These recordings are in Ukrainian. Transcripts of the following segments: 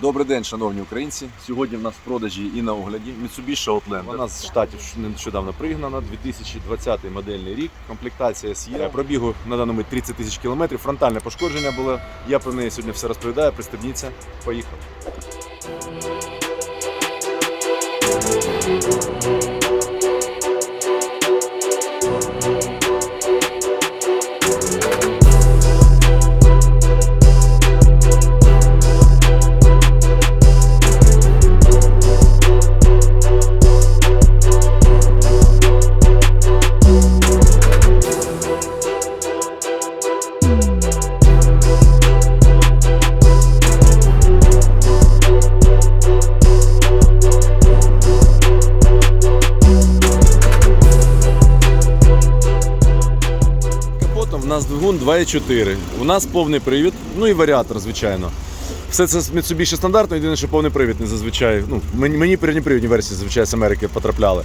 Добрий день, шановні українці. Сьогодні в нас в продажі і на огляді Mitsubishi Outlander. Вона з штатів нещодавно пригнана, 2020 модельний рік, комплектація SE. Пробігу на даному 30 тисяч кілометрів, фронтальне пошкодження було. Я про неї сьогодні все розповідаю, пристебніться, поїхали. Двигун 2.4. У нас повний привід, ну і варіатор, звичайно. Все це Mitsubishi стандартно, єдине, що повний привід не зазвичай. Ну, мені, мені передніпривідні версії зазвичай з Америки потрапляли.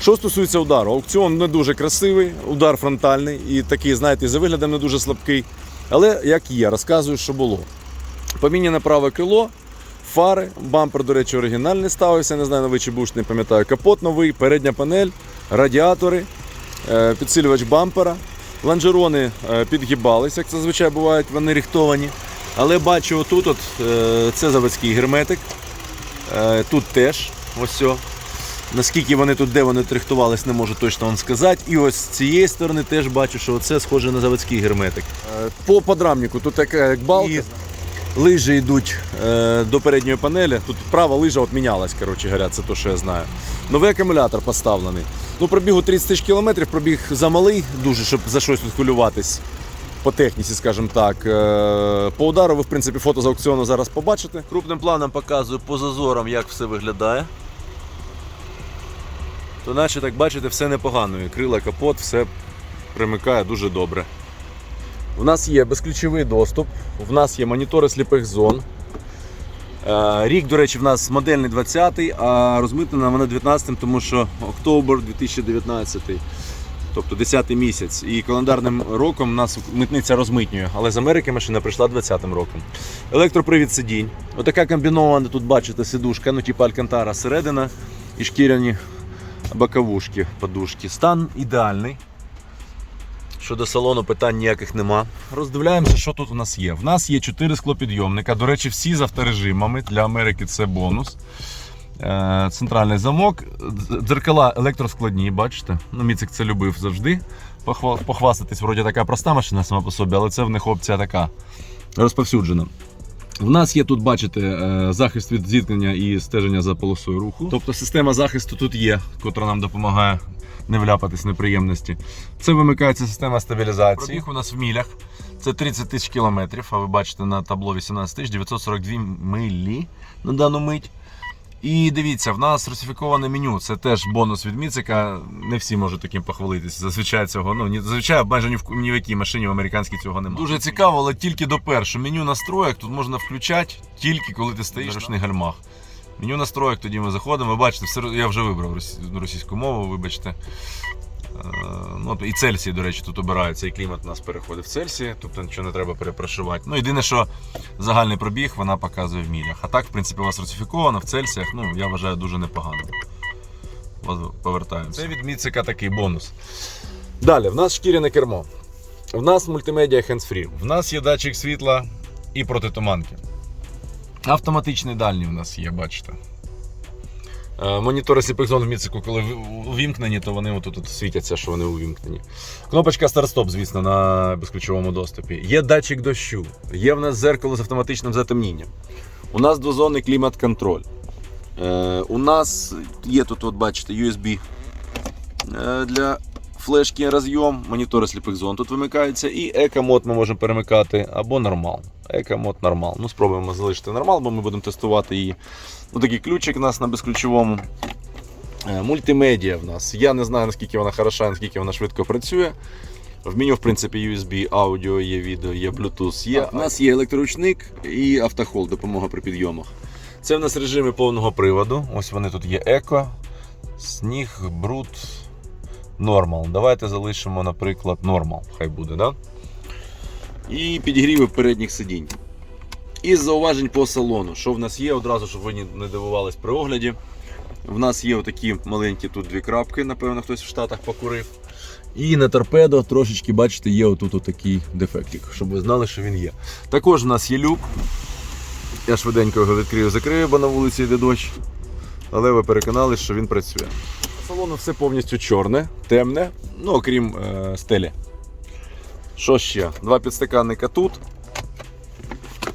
Що стосується удару, аукціон не дуже красивий, удар фронтальний і такий, знаєте, за виглядом не дуже слабкий. Але як є, розказую, що було. Поміняне праве крило, фари, бампер, до речі, оригінальний ставився, не знаю, новий чи буш, не пам'ятаю. Капот новий, передня панель, радіатори, е, підсилювач бампера. Ланжерони е, підгибались, як зазвичай бувають, вони рихтовані. Але бачу, отут от, е, це заводський герметик. Е, Тут теж ось. сьо. Наскільки вони тут, де вони трихтувались, не можу точно вам сказати. І ось з цієї сторони теж бачу, що це схоже на заводський герметик. По подрамнику тут така як балка. І лижі йдуть до передньої панелі. Тут права лижа от мінялась, коротше говоря, це те, що я знаю. Новий акумулятор поставлений. Ну, пробігу 30 тисяч кілометрів, пробіг замалий дуже, щоб за щось тут хвилюватись. По техніці, скажімо так. Е, По удару ви, в принципі, фото з аукціону зараз побачите. Крупним планом показую по зазорам, як все виглядає. То наче, так бачите, все непогано. І крила, капот, все примикає дуже добре. У нас є безключовий доступ, в нас є монітори сліпих зон. Е, Рік, до речі, в нас модельний 20-й, а розмитнена вона 19-м, тому що октобер 2019, тобто 10-й місяць. І календарним роком нас митниця розмитнює, але з Америки машина прийшла 20-м роком. Електропривід сидінь. Отака комбінована, тут бачите, сидушка, ну типу Алькантара середина і шкіряні боковушки, подушки. Стан ідеальний. Щодо салону питань ніяких нема. Роздивляємося, що тут у нас є. В нас є 4 склопідйомника. До речі, всі з авторежимами. Для Америки це бонус. Е, Центральний замок. Дзеркала електроскладні, бачите? Ну, Міцик це любив завжди. Похвастатись, вроді така проста машина сама по собі, але це в них опція така розповсюджена. В нас є тут, бачите, е, захист від зіткнення і стеження за полосою руху. Тобто система захисту тут є, котра нам допомагає не вляпатись в неприємності. Це вимикається система стабілізації. Пробіг у нас в мілях. Це 30 тисяч кілометрів, а ви бачите на табло 18 тисяч 942 милі на дану мить. І дивіться, в нас русифіковане меню. Це теж бонус від Міцика. Не всі можуть таким похвалитися. Зазвичай цього. Ну ні, зазвичай майже ні в ні в якій машині в американській цього немає. Дуже цікаво, але тільки до першого. Меню настроєк тут можна включати тільки коли ти стоїш на ручних гальмах. Меню настроєк, тоді ми заходимо. Ви бачите, все я вже вибрав російську мову, вибачте. Е, Ну, і Цельсій, до речі, тут обирається, і клімат у нас переходить в Цельсії, тобто нічого не треба перепрошувати. Ну, єдине, що загальний пробіг вона показує в мілях. А так, в принципі, у вас русифіковано в Цельсіях, ну, я вважаю, дуже непогано. Повертаємося. Це від Міцика такий бонус. Далі, в нас шкіряне кермо. В нас мультимедіа hands-free. В нас є датчик світла і протитуманки. Автоматичний дальній в нас є, бачите. Е, Монітори Сіпекзон зон в міцику, коли увімкнені, то вони отут от світяться, що вони увімкнені. Кнопочка старт-стоп, звісно, на безключовому доступі. Є датчик дощу, є в нас зеркало з автоматичним затемнінням. У нас двозонний клімат-контроль. Е, у нас є тут, от бачите, USB е, для флешки розйом, монітори сліпих зон тут вимикаються, і еко-мод ми можемо перемикати або нормал. Еко-мод нормал. Ну, спробуємо залишити нормал, бо ми будемо тестувати її. Ось такий ключик у нас на безключовому. Е, Мультимедіа в нас. Я не знаю, наскільки вона хороша, наскільки вона швидко працює. В меню, в принципі, USB, аудіо, є відео, є Bluetooth, є. У нас є електроручник і автохол, допомога при підйомах. Це в нас режими повного приводу. Ось вони тут є еко, сніг, бруд, нормал. Давайте залишимо, наприклад, нормал. Хай буде, да? І підігріви передніх сидінь. Із зауважень по салону. Що в нас є одразу, щоб ви не дивувались при огляді. В нас є отакі маленькі тут дві крапки, напевно, хтось в Штатах покурив. І на торпедо трошечки, бачите, є отут отакий дефектик, щоб ви знали, що він є. Також в нас є люк. Я швиденько його відкрию, закрию, бо на вулиці йде дощ. Але ви переконалися, що він працює. Салону все повністю чорне, темне, ну окрім е, стелі. Що ще? Два підстаканника тут.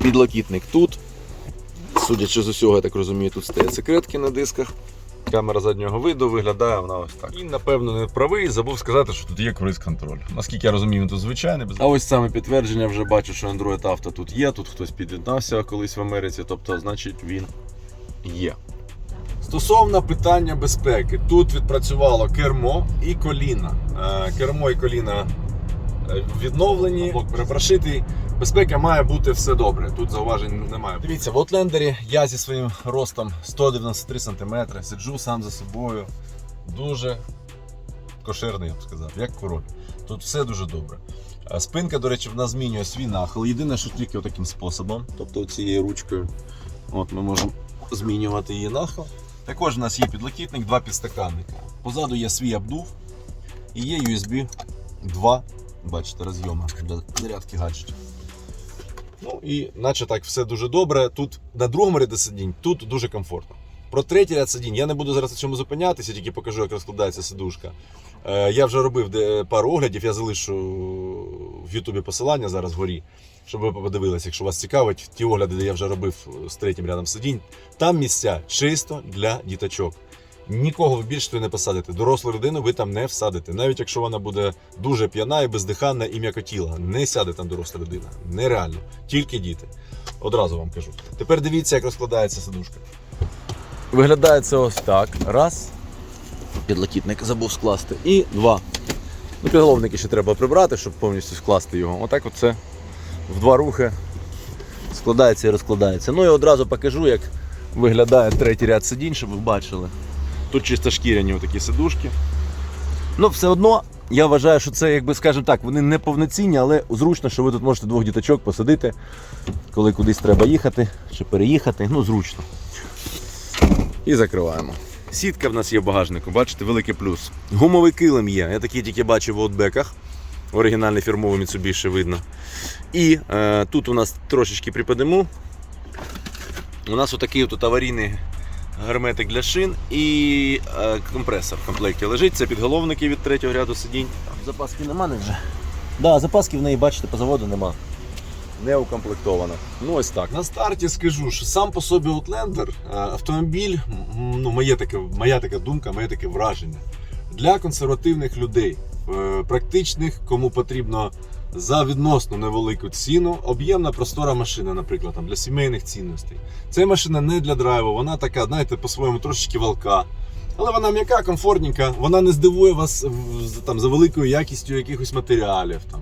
Підлокітник тут. Судячи з усього, я так розумію, тут стоять секретки на дисках. Камера заднього виду виглядає вона ось так. І напевно не правий, забув сказати, що тут є круїз контроль. Наскільки я розумію, він тут звичайний. Без... А ось саме підтвердження вже бачу, що Android Auto тут є, тут хтось під'єднався колись в Америці, тобто, значить, він є. Стосовно питання безпеки, тут відпрацювало кермо і коліна. Е, Кермо і коліна е, відновлені, блок перепрошитий. Безпека має бути все добре. Тут зауважень немає. Дивіться, в Outlander я зі своїм ростом 193 см сиджу сам за собою. Дуже кошерний, я б сказав, як король. Тут все дуже добре. Спинка, до речі, в нас змінює свій нахил. Єдине, що тільки таким способом, тобто цією ручкою. От ми можемо змінювати її нахил. Також у нас є підлокітник, два підстаканника. Позаду є свій обдув і є USB 2, бачите, розйоми для зарядки гаджетів. Ну і наче так все дуже добре. Тут на другому ряді сидінь, тут дуже комфортно. Про третій ряд сидінь я не буду зараз на цьому зупинятися, тільки покажу, як розкладається сидушка. Е, я вже робив пару оглядів, я залишу в Ютубі посилання зараз вгорі, щоб ви подивилися, якщо вас цікавить, ті огляди, де я вже робив з третім рядом сидінь, там місця чисто для діточок. Нікого ви більше туди не посадите. Дорослу людину ви там не всадите. Навіть якщо вона буде дуже п'яна і бездиханна і м'якотіла. Не сяде там доросла людина. Нереально. Тільки діти. Одразу вам кажу. Тепер дивіться, як розкладається сидушка. Виглядає це ось так. Раз. Підлокітник забув скласти. І два. Ну, підголовники ще треба прибрати, щоб повністю скласти його. Отак оце в два рухи складається і розкладається. Ну і одразу покажу, як виглядає третій ряд сидінь, щоб ви бачили. Тут чисто шкіряні такі сидушки. Ну, все одно, я вважаю, що це, якби скажімо так, вони не повноцінні, але зручно, що ви тут можете двох діточок посадити, коли кудись треба їхати чи переїхати. Ну, зручно. І закриваємо. Сітка в нас є в багажнику, бачите, великий плюс. Гумовий килим є. Я такий тільки бачив в аутбеках. Оригінальний фірмовий Mitsubishi видно. І е, тут у нас трошечки припадемо. У нас отакий тут аварійний герметик для шин і е, компресор в комплекті лежить. Це підголовники від третього ряду сидінь. Запаски нема не вже. Да, запаски в неї, бачите, по заводу нема. Не укомплектовано. Ну ось так. На старті скажу, що сам по собі Outlander е, автомобіль, ну моє таке, моя така думка, моє таке враження. Для консервативних людей, е, практичних, кому потрібно за відносно невелику ціну, об'ємна простора машина, наприклад, там, для сімейних цінностей. Це машина не для драйву, вона така, знаєте, по-своєму трошечки валка. Але вона м'яка, комфортненька, вона не здивує вас там, за великою якістю якихось матеріалів. Там.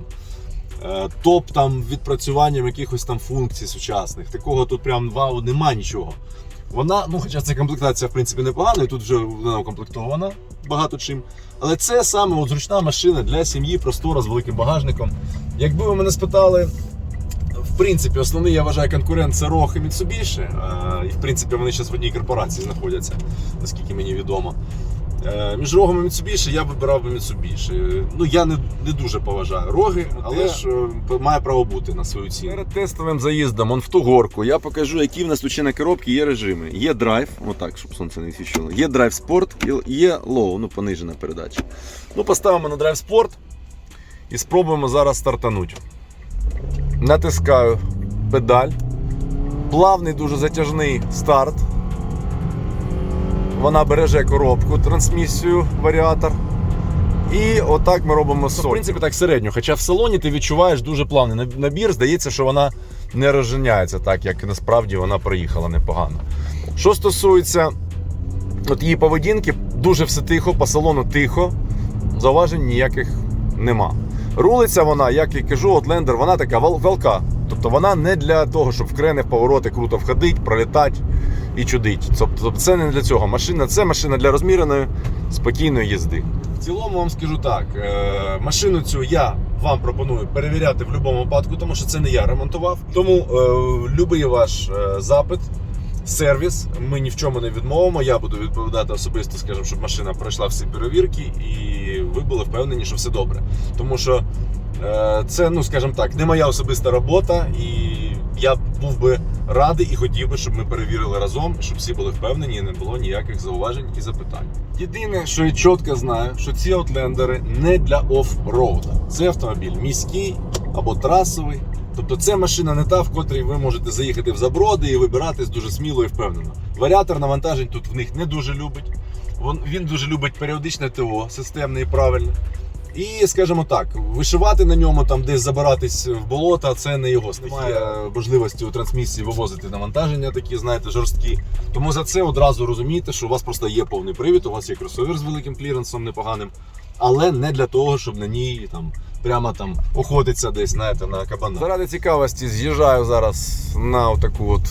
Е, Топ там відпрацюванням якихось там функцій сучасних. Такого тут прям вау, нема нічого. Вона, ну хоча ця комплектація в принципі непогана, і тут вже вона укомплектована багато чим. Але це саме от зручна машина для сім'ї, простора з великим багажником. Якби ви мене спитали, в принципі, основний я вважаю конкурент це Рох і Mitsubishi. І в принципі вони зараз в одній корпорації знаходяться, наскільки мені відомо. Е, Між рогом і Mitsubishi я вибирав би Mitsubishi. Ну я не, не дуже поважаю роги, але ж е, має право бути на свою ціну. Перед тестовим заїздом он в ту горку. Я покажу, які в нас тут ще на коробці є режими. Є драйв, отак, щоб сонце не свічило. Є драйв спорт є лоу, ну понижена передача. Ну, поставимо на драйв спорт і спробуємо зараз стартануть. Натискаю педаль. Плавний, дуже затяжний старт. Вона береже коробку, трансмісію, варіатор. І отак ми робимо сотню. В принципі, так середньо. Хоча в салоні ти відчуваєш дуже плавний набір. Здається, що вона не розженяється так, як насправді вона проїхала непогано. Що стосується от її поведінки, дуже все тихо, по салону тихо, зауважень ніяких нема. Рулиться вона, як і кажу, Outlander, вона така валка. Тобто вона не для того, щоб в крени, в повороти круто входить, пролітати і чудить. Тобто це не для цього машина, це машина для розміреної, спокійної їзди. В цілому вам скажу так: е, машину цю я вам пропоную перевіряти в будь-якому випадку, тому що це не я ремонтував. Тому е, любий ваш е, запит. Сервіс, ми ні в чому не відмовимо. Я буду відповідати особисто, скажімо, щоб машина пройшла всі перевірки, і ви були впевнені, що все добре. Тому що це, ну скажімо так, не моя особиста робота, і я був би радий і хотів би, щоб ми перевірили разом, щоб всі були впевнені і не було ніяких зауважень і запитань. Єдине, що я чітко знаю, що ці аутлендери не для оффроуда. Це автомобіль міський або трасовий. Тобто це машина не та, в котрій ви можете заїхати в заброди і вибиратись дуже сміло і впевнено. Варіатор навантажень тут в них не дуже любить. Він дуже любить періодичне ТО, системне і правильне. І, скажімо так, вишивати на ньому, там десь забиратись в болото, це не його. Немає можливості у трансмісії вивозити навантаження такі, знаєте, жорсткі. Тому за це одразу розумієте, що у вас просто є повний привід, у вас є кросовер з великим кліренсом непоганим, але не для того, щоб на ній там прямо там охотиться десь, знаєте, на кабана. Заради цікавості з'їжджаю зараз на таку от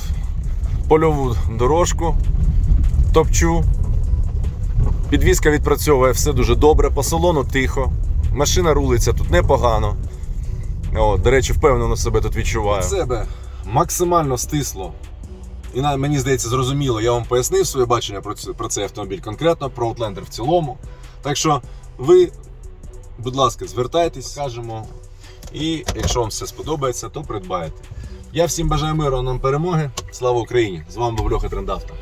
польову дорожку, топчу. Підвізка відпрацьовує все дуже добре, по салону тихо. Машина рулиться тут непогано. О, до речі, впевнено себе тут відчуваю. Себе максимально стисло. І мені здається, зрозуміло, я вам пояснив своє бачення про, цей автомобіль конкретно, про Outlander в цілому. Так що ви, будь ласка, звертайтесь, покажемо. І якщо вам все сподобається, то придбаєте. Я всім бажаю миру, нам перемоги. Слава Україні! З вами був Льоха Трендавто.